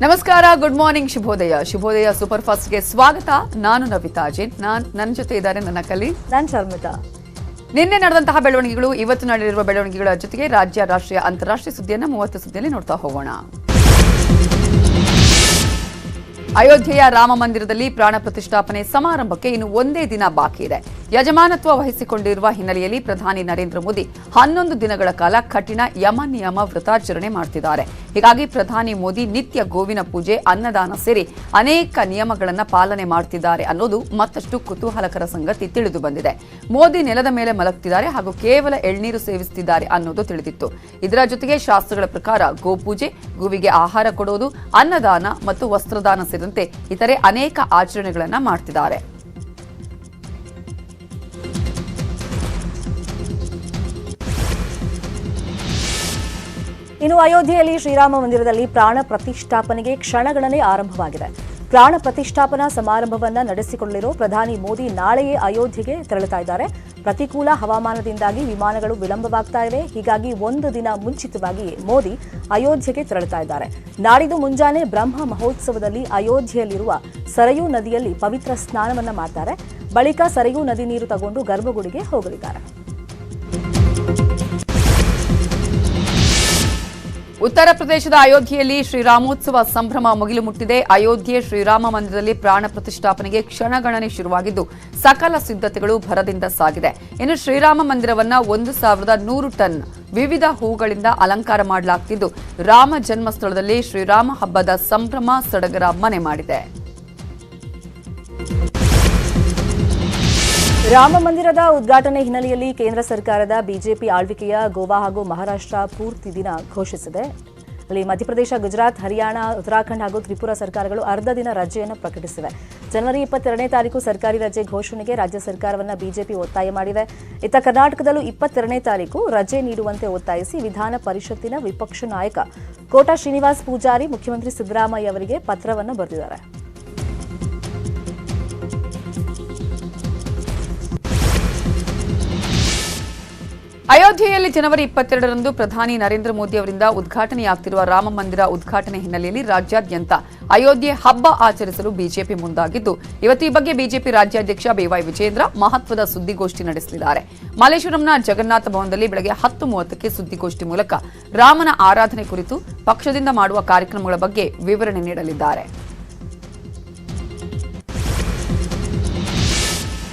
ನಮಸ್ಕಾರ good morning ಶುಭೋದಯ. ಶುಭೋದಯ ಸೂಪರ್ ಫಾಸ್ಟ್ಗೆ ಸ್ವಾಗತ. ನಾನು ನವಿತಾ ಜೈನ್. ನಾನ್ ನನ್ನ ಜೊತೆ ಇದ್ದಾರೆ ನನ್ನ ಕಲಿ. ನಾನು ಶರ್ಮಿತಾ. ನಿನ್ನೆ ನಡೆದಂತಹ ಬೆಳವಣಿಗೆಗಳು ಇವತ್ತು ನಡೆದಿರುವ ಬೆಳವಣಿಗೆಗಳ ಜೊತೆಗೆ ರಾಜ್ಯ ರಾಷ್ಟ್ರೀಯ ಅಂತಾರಾಷ್ಟ್ರೀಯ ಸುದ್ದಿಯನ್ನು ಮೂವತ್ತು ಸುದ್ದಿಯಲ್ಲಿ ನೋಡ್ತಾ ಹೋಗೋಣ. ಅಯೋಧ್ಯೆಯ ರಾಮ ಮಂದಿರದಲ್ಲಿ ಪ್ರಾಣ ಪ್ರತಿಷ್ಠಾಪನೆ ಸಮಾರಂಭಕ್ಕೆ ಇನ್ನು ಒಂದೇ ದಿನ ಬಾಕಿ ಇದೆ. ಯಜಮಾನತ್ವ ವಹಿಸಿಕೊಂಡಿರುವ ಹಿನ್ನೆಲೆಯಲ್ಲಿ ಪ್ರಧಾನಿ ನರೇಂದ್ರ ಮೋದಿ ಹನ್ನೊಂದು ದಿನಗಳ ಕಾಲ ಕಠಿಣ ಯಮ ನಿಯಮ ವ್ರತಾಚರಣೆ ಮಾಡ್ತಿದ್ದಾರೆ. ಹೀಗಾಗಿ ಪ್ರಧಾನಿ ಮೋದಿ ನಿತ್ಯ ಗೋವಿನ ಪೂಜೆ, ಅನ್ನದಾನ ಸೇರಿ ಅನೇಕ ನಿಯಮಗಳನ್ನು ಪಾಲನೆ ಮಾಡ್ತಿದ್ದಾರೆ ಅನ್ನೋದು ಮತ್ತಷ್ಟು ಕುತೂಹಲಕರ ಸಂಗತಿ ತಿಳಿದು ಬಂದಿದೆ. ಮೋದಿ ನೆಲದ ಮೇಲೆ ಮಲಗ್ತಿದ್ದಾರೆ ಹಾಗೂ ಕೇವಲ ಎಳ್ನೀರು ಸೇವಿಸುತ್ತಿದ್ದಾರೆ ಅನ್ನೋದು ತಿಳಿದಿತ್ತು. ಇದರ ಜೊತೆಗೆ ಶಾಸ್ತ್ರಗಳ ಪ್ರಕಾರ ಗೋಪೂಜೆ, ಗೋವಿಗೆ ಆಹಾರ ಕೊಡುವುದು ಅನ್ನದಾನ ಮತ್ತು ವಸ್ತ್ರದಾನ ಸೇರಿದಂತೆ ಇತರೆ ಅನೇಕ ಆಚರಣೆಗಳನ್ನು ಮಾಡ್ತಿದ್ದಾರೆ. ಇನ್ನು ಅಯೋಧ್ಯೆಯಲ್ಲಿ ಶ್ರೀರಾಮ ಮಂದಿರದಲ್ಲಿ ಪ್ರಾಣ ಪ್ರತಿಷ್ಠಾಪನೆಗೆ ಕ್ಷಣಗಣನೆ ಆರಂಭವಾಗಿದೆ. ಪ್ರಾಣ ಪ್ರತಿಷ್ಠಾಪನಾ ಸಮಾರಂಭವನ್ನ ನಡೆಸಿಕೊಳ್ಳಿರೋ ಪ್ರಧಾನಿ ಮೋದಿ ನಾಳೆಯೇ ಅಯೋಧ್ಯೆಗೆ ತೆರಳುತ್ತಾ ಇದ್ದಾರೆ. ಪ್ರತಿಕೂಲ ಹವಾಮಾನದಿಂದಾಗಿ ವಿಮಾನಗಳು ವಿಳಂಬವಾಗ್ತಾ ಇವೆ. ಹೀಗಾಗಿ ಒಂದು ದಿನ ಮುಂಚಿತವಾಗಿ ಮೋದಿ ಅಯೋಧ್ಯೆಗೆ ತೆರಳುತ್ತಾ ಇದ್ದಾರೆ. ನಾಡಿದ್ದು ಮುಂಜಾನೆ ಬ್ರಹ್ಮ ಮಹೋತ್ಸವದಲ್ಲಿ ಅಯೋಧ್ಯೆಯಲ್ಲಿರುವ ಸರಯೂ ನದಿಯಲ್ಲಿ ಪವಿತ್ರ ಸ್ನಾನವನ್ನ ಮಾಡ್ತಾರೆ. ಬಳಿಕ ಸರಯೂ ನದಿ ನೀರು ತಗೊಂಡು ಗರ್ಭಗುಡಿಗೆ ಹೋಗಲಿದ್ದಾರೆ. ಉತ್ತರ ಪ್ರದೇಶದ ಅಯೋಧ್ಯೆಯಲ್ಲಿ ಶ್ರೀರಾಮೋತ್ಸವ ಸಂಭ್ರಮ ಮುಗಿಲು ಮುಟ್ಟಿದೆ. ಅಯೋಧ್ಯೆ ಶ್ರೀರಾಮ ಮಂದಿರದಲ್ಲಿ ಪ್ರಾಣ ಪ್ರತಿಷ್ಠಾಪನೆಗೆ ಕ್ಷಣಗಣನೆ ಶುರುವಾಗಿದ್ದು, ಸಕಲ ಸಿದ್ಧತೆಗಳು ಭರದಿಂದ ಸಾಗಿದೆ. ಇನ್ನು ಶ್ರೀರಾಮ ಮಂದಿರವನ್ನ ಒಂದು ಸಾವಿರದ ನೂರು ಟನ್ ವಿವಿಧ ಹೂಗಳಿಂದ ಅಲಂಕಾರ ಮಾಡಲಾಗ್ತಿದ್ದು, ರಾಮ ಜನ್ಮಸ್ಥಳದಲ್ಲಿ ಶ್ರೀರಾಮ ಹಬ್ಬದ ಸಂಭ್ರಮ ಸಡಗರ ಮನೆ ಮಾಡಿದೆ. ರಾಮ ಮಂದಿರದ ಉದ್ಘಾಟನೆ ಹಿನ್ನೆಲೆಯಲ್ಲಿ ಕೇಂದ್ರ ಸರ್ಕಾರದ ಬಿಜೆಪಿ ಆಳ್ವಿಕೆಯ ಗೋವಾ ಹಾಗೂ ಮಹಾರಾಷ್ಟ್ರ ಪೂರ್ತಿ ದಿನ ಘೋಷಿಸಿದೆ. ಅಲ್ಲಿ ಮಧ್ಯಪ್ರದೇಶ, ಗುಜರಾತ್, ಹರಿಯಾಣ, ಉತ್ತರಾಖಂಡ್ ಹಾಗೂ ತ್ರಿಪುರಾ ಸರ್ಕಾರಗಳು ಅರ್ಧ ದಿನ ರಜೆಯನ್ನು ಪ್ರಕಟಿಸಿವೆ. ಜನವರಿ ಇಪ್ಪತ್ತೆರಡನೇ ತಾರೀಕು ಸರ್ಕಾರಿ ರಜೆ ಘೋಷಣೆಗೆ ರಾಜ್ಯ ಸರ್ಕಾರವನ್ನು ಬಿಜೆಪಿ ಒತ್ತಾಯ ಮಾಡಿದೆ. ಇತ್ತ ಕರ್ನಾಟಕದಲ್ಲೂ ಇಪ್ಪತ್ತೆರಡನೇ ತಾರೀಕು ರಜೆ ನೀಡುವಂತೆ ಒತ್ತಾಯಿಸಿ ವಿಧಾನ ಪರಿಷತ್ತಿನ ವಿಪಕ್ಷ ನಾಯಕ ಕೋಟಾ ಶ್ರೀನಿವಾಸ್ ಪೂಜಾರಿ, ಮುಖ್ಯಮಂತ್ರಿ ಸಿದ್ದರಾಮಯ್ಯ ಅವರಿಗೆ ಪತ್ರವನ್ನು ಬರೆದಿದ್ದಾರೆ. ಅಯೋಧ್ಯೆಯಲ್ಲಿ ಜನವರಿ ಇಪ್ಪತ್ತೆರಡರಂದು ಪ್ರಧಾನಿ ನರೇಂದ್ರ ಮೋದಿ ಅವರಿಂದ ಉದ್ಘಾಟನೆಯಾಗ್ತಿರುವ ರಾಮ ಮಂದಿರ ಉದ್ಘಾಟನೆ ಹಿನ್ನೆಲೆಯಲ್ಲಿ ರಾಜ್ಯಾದ್ಯಂತ ಅಯೋಧ್ಯೆ ಹಬ್ಬ ಆಚರಿಸಲು ಬಿಜೆಪಿ ಮುಂದಾಗಿದ್ದು, ಇವತ್ತು ಈ ಬಗ್ಗೆ ಬಿಜೆಪಿ ರಾಜ್ಯಾಧ್ಯಕ್ಷ ಬಿವೈ ವಿಜೇಂದ್ರ ಮಹತ್ವದ ಸುದ್ದಿಗೋಷ್ಠಿ ನಡೆಸಲಿದ್ದಾರೆ. ಮಲ್ಲೇಶ್ವರಂನ ಜಗನ್ನಾಥ ಭವನದಲ್ಲಿ ಬೆಳಗ್ಗೆ ಹತ್ತು ಮೂವತ್ತಕ್ಕೆ ಸುದ್ದಿಗೋಷ್ಠಿ ಮೂಲಕ ರಾಮನ ಆರಾಧನೆ ಕುರಿತು ಪಕ್ಷದಿಂದ ಮಾಡುವ ಕಾರ್ಯಕ್ರಮಗಳ ಬಗ್ಗೆ ವಿವರಣೆ ನೀಡಲಿದ್ದಾರೆ.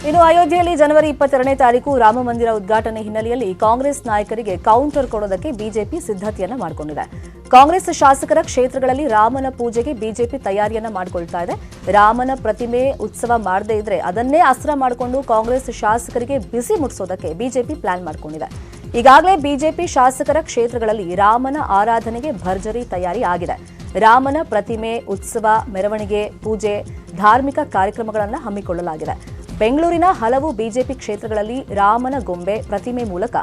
ಇನ್ನು ಅಯೋಧ್ಯೆಯಲ್ಲಿ ಜನವರಿ ಇಪ್ಪತ್ತೆರಡನೇ ತಾರೀಕು ರಾಮ ಮಂದಿರ ಉದ್ಘಾಟನೆ ಹಿನ್ನೆಲೆಯಲ್ಲಿ ಕಾಂಗ್ರೆಸ್ ನಾಯಕರಿಗೆ ಕೌಂಟರ್ ಕೊಡೋದಕ್ಕೆ ಬಿಜೆಪಿ ಸಿದ್ಧತೆಯನ್ನು ಮಾಡಿಕೊಂಡಿದೆ. ಕಾಂಗ್ರೆಸ್ ಶಾಸಕರ ಕ್ಷೇತ್ರಗಳಲ್ಲಿ ರಾಮನ ಪೂಜೆಗೆ ಬಿಜೆಪಿ ತಯಾರಿಯನ್ನು ಮಾಡಿಕೊಳ್ತಾ ಇದೆ. ರಾಮನ ಪ್ರತಿಮೆ ಉತ್ಸವ ಮಾಡದೇ ಇದ್ರೆ ಅದನ್ನೇ ಅಸ್ತ್ರ ಮಾಡಿಕೊಂಡು ಕಾಂಗ್ರೆಸ್ ಶಾಸಕರಿಗೆ ಬಿಸಿ ಮುಟ್ಟಿಸೋದಕ್ಕೆ ಬಿಜೆಪಿ ಪ್ಲಾನ್ ಮಾಡಿಕೊಂಡಿದೆ. ಈಗಾಗಲೇ ಬಿಜೆಪಿ ಶಾಸಕರ ಕ್ಷೇತ್ರಗಳಲ್ಲಿ ರಾಮನ ಆರಾಧನೆಗೆ ಭರ್ಜರಿ ತಯಾರಿ ಆಗಿದೆ. ರಾಮನ ಪ್ರತಿಮೆ, ಉತ್ಸವ, ಮೆರವಣಿಗೆ, ಪೂಜೆ, ಧಾರ್ಮಿಕ ಕಾರ್ಯಕ್ರಮಗಳನ್ನು ಹಮ್ಮಿಕೊಳ್ಳಲಾಗಿದೆ. ಬೆಂಗಳೂರಿನ ಹಲವು ಬಿಜೆಪಿ ಕ್ಷೇತ್ರಗಳಲ್ಲಿ ರಾಮನ ಗೊಂಬೆ ಪ್ರತಿಮೆ ಮೂಲಕ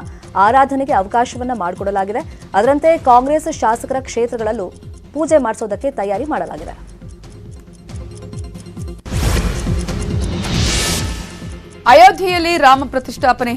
ಆರಾಧನೆಗೆ ಅವಕಾಶವನ್ನ ಮಾಡಿಕೊಡಲಾಗಿದೆ. ಅದರಂತೆ ಕಾಂಗ್ರೆಸ್ ಶಾಸಕರ ಕ್ಷೇತ್ರಗಳಲ್ಲೂ ಪೂಜೆ ಮಾಡಿಸೋದಕ್ಕೆ ತಯಾರಿ ಮಾಡಲಾಗಿದೆ. ಅಯೋಧ್ಯೆಯಲ್ಲಿ ರಾಮ ಪ್ರತಿಷ್ಠಾಪನೆ